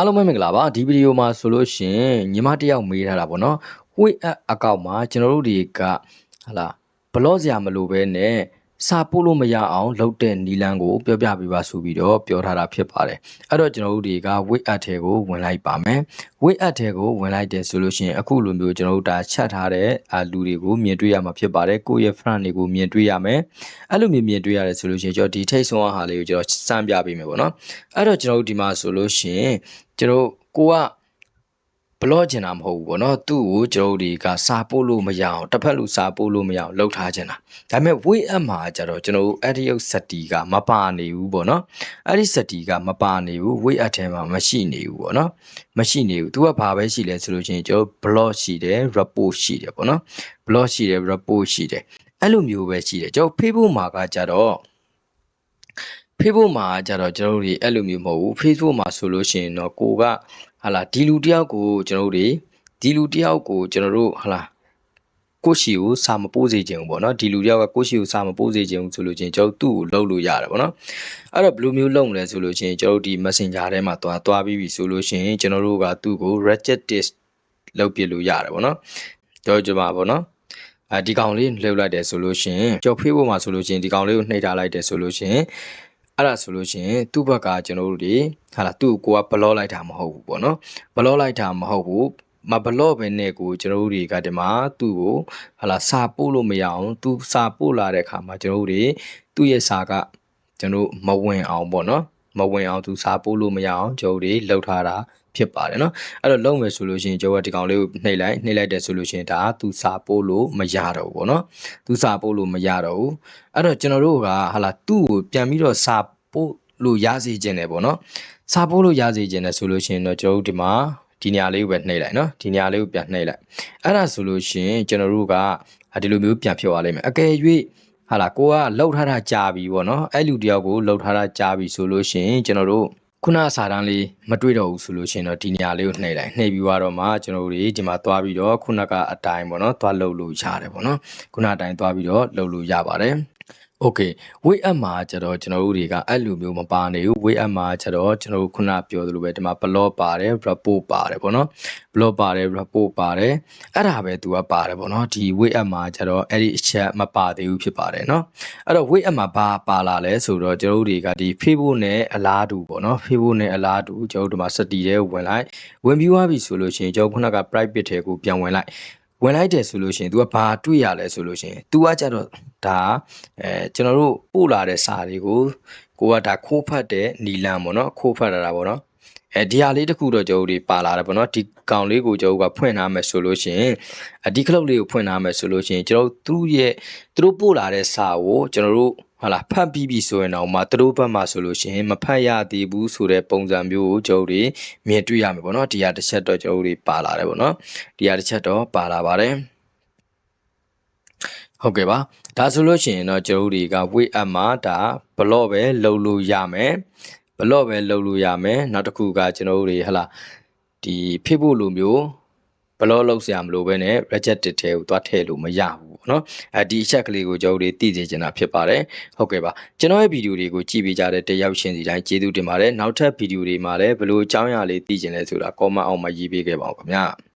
အားလုံးပဲမင်္ဂလာပါဒီဗီဒီယိုမှာဆိုလို့ရှရင်ညီမတစ်ယောက်မေးထားတာပေါ့နော် wait app အကောင့်မှာကျွန်တော်တို့တွေကဟလာဘလော့စရာမလိုပဲနဲ့ စာပို့လို့မရအောင်လုပ်တဲ့နီလန်းကိုပြောပြပေးပါဆိုပြီးတော့ပြောထားတာဖြစ်ပါတယ်အဲ့တော့ကျွန်တော်တို့တွေက wait app ထဲကိုဝင်လိုက်ပါမယ် wait app ထဲကိုဝင်လိုက်တယ်ဆိုလို့ရှရင်အခုလိုမျိုးကျွန်တော်တို့ဒါချက်ထားတဲ့အာလူတွေကိုမြင်တွေ့ရမှာဖြစ်ပါတယ်ကိုယ့်ရဲ့ friend တွေကိုမြင်တွေ့ရမယ်အဲ့လိုမြင်မြင်တွေ့ရတယ်ဆိုလို့ရှရင်ကျွန်တော်ဒီထိတ်ဆုံးအားဟာလေးကိုကျွန်တော်စမ်းပြပေးမယ်ပေါ့နော်အဲ့တော့ကျွန်တော်တို့ဒီမှာဆိုလို့ရှရင်ကျွန်တော်ကိုက ဘလော့ကျင်တာမဟုတ်ဘူးပေါ့နော်သူ့ကိုကျွန်တော်တို့တွေကစာပို့လို့မရအောင်တစ်ဖက်လူစာပို့လို့မရအောင်လှုပ်ထားကျင်တာဒါပေမဲ့ wait app မှာကျတော့ကျွန်တော်တို့အဲ့ဒီရုပ်စက်တီကမပါနေဘူးပေါ့နော်အဲ့ဒီစက်တီကမပါနေဘူး wait app ထဲမှာမရှိနေဘူးပေါ့နော်မရှိနေဘူးသူကဘာပဲရှိလဲဆိုလို့ချင်းကျွန်တော် blog ရှိတယ် report ရှိတယ်ပေါ့နော် blog ရှိတယ် report ရှိတယ်အဲ့လိုမျိုးပဲရှိတယ်ကျွန်တော် Facebook မှာကကြတော့ Facebook မှာကြတော့ကျွန်တော်တို့တွေအဲ့လိုမျိုးမဟုတ်ဘူး Facebook မှာဆိုလို့ရှိရင်တော့ကိုကဟာလာဒီလူတယောက်ကိုကျွန်တော်တို့တွေဒီလူတယောက်ကိုကျွန်တော်တို့ဟာလာကိုရှိကိုစာမပိုးစေခြင်းဘူးပေါ့နော်ဒီလူတယောက်ကကိုရှိကိုစာမပိုးစေခြင်းဘူးဆိုလို့ချင်းကျွန်တော်တို့သူ့ကိုလှုပ်လို့ရတယ်ပေါ့နော်အဲ့တော့ဘယ်လိုမျိုးလုပ်မလဲဆိုလို့ချင်းကျွန်တော်တို့ဒီ Messenger ထဲမှာတွားတွားပြီးပြီဆိုလို့ရှိရင်ကျွန်တော်တို့ကသူ့ကို rejected လုပ်ပြလို့ရတယ်ပေါ့နော်ကျွန်တော်ကြမှာပေါ့နော်အဲဒီကောင်လေးလှုပ်လိုက်တယ်ဆိုလို့ရှိရင်ကြော်ဖေးဖို့မှာဆိုလို့ရှိရင်ဒီကောင်လေးကိုနှိပ်ထားလိုက်တယ်ဆိုလို့ရှိရင် အဲ့ဒါဆိုလို့ရှိရင်သူ့ဘက်ကကျွန်တော်တို့တွေဟာလာသူ့ကိုကဘလော့လိုက်တာမဟုတ်ဘူးပေါ့နော်ဘလော့လိုက်တာမဟုတ်ဘူးမဘလော့ပဲနဲ့ကိုကျွန်တော်တို့တွေကဒီမှာသူ့ကိုဟာလာစာပို့လို့မရအောင်သူစာပို့လာတဲ့အခါမှာကျွန်တော်တို့တွေသူ့ရဲ့စာကကျွန်တော်မဝင်အောင်ပေါ့နော် မဝင်အောင်သူစာပို့လို့မရအောင်ဂျိုးတွေလှုပ်ထားတာဖြစ်ပါတယ်နော်အဲ့တော့လုံးမယ်ဆိုလို့ရှိရင်ကျောကဒီကောင်လေးကိုနှိပ်လိုက်နှိပ်လိုက်တယ်ဆိုလို့ရှိရင်ဒါသူစာပို့လို့မရတော့ဘူးပေါ့နော်သူစာပို့လို့မရတော့ဘူးအဲ့တော့ကျွန်တော်တို့ကဟာလာသူ့ကိုပြန်ပြီးတော့စာပို့လို့ရစေခြင်းတယ်ပေါ့နော်စာပို့လို့ရစေခြင်းတယ်ဆိုလို့ရှိရင်တော့ကျွန်တော်တို့ဒီမှာဒီနေရာလေးကိုပဲနှိပ်လိုက်နော်ဒီနေရာလေးကိုပြန်နှိပ်လိုက်အဲ့ဒါဆိုလို့ရှိရင်ကျွန်တော်တို့ကဒီလိုမျိုးပြန်ဖြစ်သွားလိမ့်မယ်အကယ်၍ ဟာလာကိုကလှုပ်ထားတာကြာပြီပေါ့နော်အဲ့လူတယောက်ကိုလှုပ်ထားတာကြာပြီဆိုလို့ရှိရင်ကျွန်တော်တို့ခုနစာတန်းလေးမတွေ့တော့ဘူးဆိုလို့ရှိရင်တော့ဒီနေရာလေးကိုနှိပ်လိုက်နှိပ်ပြီးတော့မှကျွန်တော်တို့တွေဒီမှာသွားပြီးတော့ခုနကအတိုင်းပေါ့နော်သွားလှုပ်လို့ရတယ်ပေါ့နော်ခုနအတိုင်းသွားပြီးတော့လှုပ်လို့ရပါတယ် Okay weight up မှာကျတော့ကျွန်တော်တို့တွေကအဲ့လိုမျိုးမပါနေဘူး weight up မှာကျတော့ကျွန်တော်တို့ခုနပြောသလိုပဲဒီမှာ blog ပါတယ် report ပါတယ်ပေါ့နော် blog ပါတယ် report ပါတယ်အဲ့ဒါပဲသူကပါတယ်ပေါ့နော်ဒီ weight up မှာကျတော့အဲ့ဒီအချက်မပါသေးဘူးဖြစ်ပါတယ်เนาะအဲ့တော့ weight up မှာဘာပါလာလဲဆိုတော့ကျွန်တော်တို့တွေကဒီ Facebook နဲ့အလားတူပေါ့နော် Facebook နဲ့အလားတူကျွန်တော်တို့ဒီမှာစတီထဲဝင်လိုက်ဝင်ပြီးသွားပြီဆိုလို့ရှိရင်ကျွန်တော်ခုနက private ထဲကိုပြန်ဝင်လိုက်ဝင်လိုက်တယ်ဆိုလို့ရှိရင် तू ကဘာတွေ့ရလဲဆိုလို့ရှိရင် तू ကကြတော့ ဒါအဲကျွန်တော်တို့ပို့လာတဲ့စာတွေကိုကိုကဒါခိုးဖတ်တဲ့နီလန်ပေါ့နော်ခိုးဖတ်ရတာပေါ့နော်အဲဒီဟာလေးတခုတော့ကျွန်တော်တို့ပါလာတယ်ပေါ့နော်ဒီကောင်လေးကိုကျွန်တော်ကဖွင့်ထားမယ်ဆိုလို့ရှိရင်အဒီကလုတ်လေးကိုဖွင့်ထားမယ်ဆိုလို့ရှိရင်ကျွန်တော်တို့သူ့ရဲ့သူတို့ပို့လာတဲ့စာကိုကျွန်တော်တို့ဟာလာဖတ်ပြီးပြီဆိုရင်တော့မှသူတို့ဘက်မှာဆိုလို့ရှိရင်မဖတ်ရသေးဘူးဆိုတဲ့ပုံစံမျိုးကိုကျွန်တော်တို့မြင်တွေ့ရမယ်ပေါ့နော်ဒီဟာတစ်ချက်တော့ကျွန်တော်တို့ပါလာတယ်ပေါ့နော်ဒီဟာတစ်ချက်တော့ပါလာပါတယ် ဟုတ်ကဲ့ပါဒါဆိုလို့ရှိရင်တော့ကျွန်တော်တို့တွေက wait app မှာဒါ blog ပဲလုပ်လို့ရမယ် blog ပဲလုပ်လို့ရမယ်နောက်တစ်ခုကကျွန်တော်တို့တွေဟလာဒီ Facebook လိုမျိုး blog လုပ်စရာမလိုဘဲနဲ့ rejected ထဲကိုသွားထည့်လို့မရဘူးပေါ့နော်အဲဒီအချက်ကလေးကိုကျွန်တော်တို့သိစေချင်တာဖြစ်ပါတယ်ဟုတ်ကဲ့ပါကျွန်တော်ရဲ့ဗီဒီယိုတွေကိုကြည့်ပေးကြတဲ့တယောက်ချင်းစီတိုင်းကျေးဇူးတင်ပါတယ်နောက်ထပ်ဗီဒီယိုတွေမှာလည်းဘယ်လိုအကြောင်းအရာလေးသိချင်လဲဆိုတာ comment အောက်မှာရေးပေးခဲ့ပါဦးခင်ဗျာ